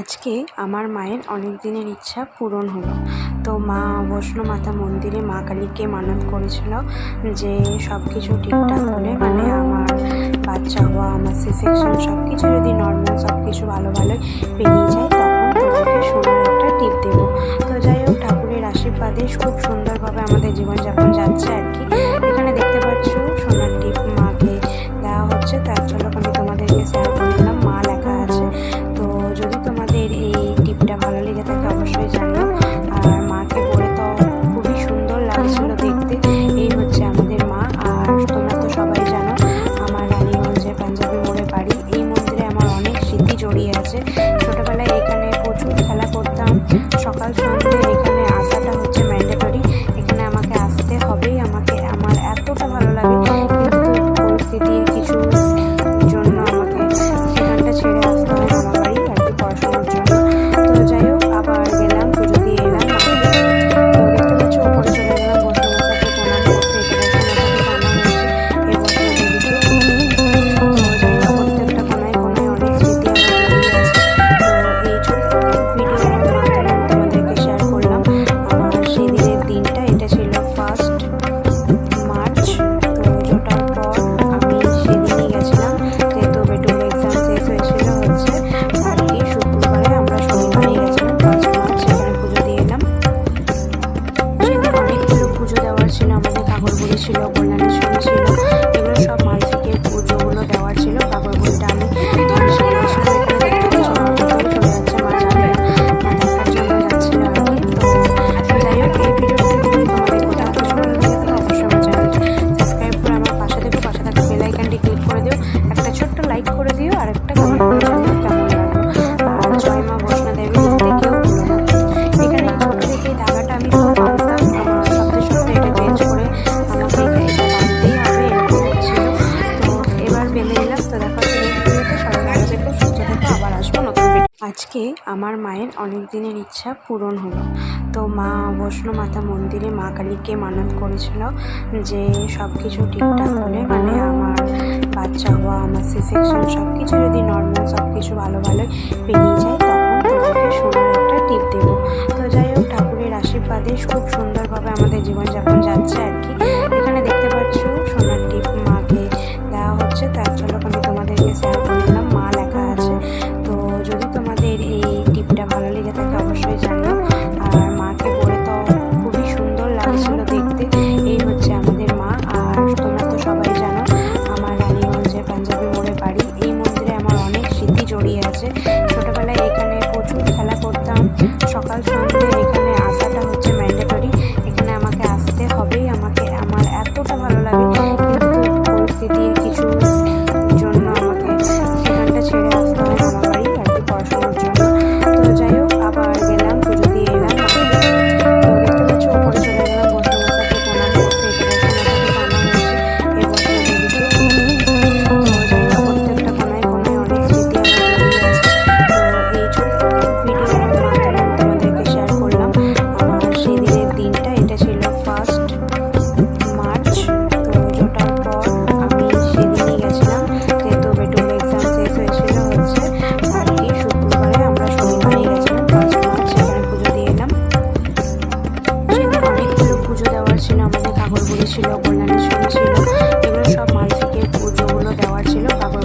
আজকে আমার মায়ের অনেক দিনের ইচ্ছা পূরণ হলো। তো মা বৈষ্ণব মাতা মন্দিরে, মা কালীকে মানত করেছিল যে সব কিছু ঠিকঠাক হলে মানে আমার বাচ্চা হওয়া, আমার সি সেকশন সব কিছু যদি নর্মাল সব কিছু ভালো ভালো পেরিয়ে যায়, তখন তোমাকে একটা টিপ দেবো। তো যাই হোক, ঠাকুরের আশীর্বাদে খুব সুন্দর আজকে আমার মায়ের অনেক দিনের ইচ্ছা পূরণ হলো। তো মা বৈষ্ণব মাতা মন্দিরে, মা কালীকে মানত করেছিল যে সব কিছু ঠিকঠাক হলে মানে আমার বাচ্চা হওয়া, আমার সিসেকশন সব কিছু যদি নর্মাল সব কিছু ভালো ভালো পেরিয়ে যায়, তখন তোমাকে একটা টিপ দেবো। তো যাই হোক, ঠাকুরের আশীর্বাদে খুব সুন্দর 上班去。ছিল কল্যাণেশ্বরী ছিল। এগুলো সব মানসিকের পুজোগুলো দেওয়ার ছিল বাবার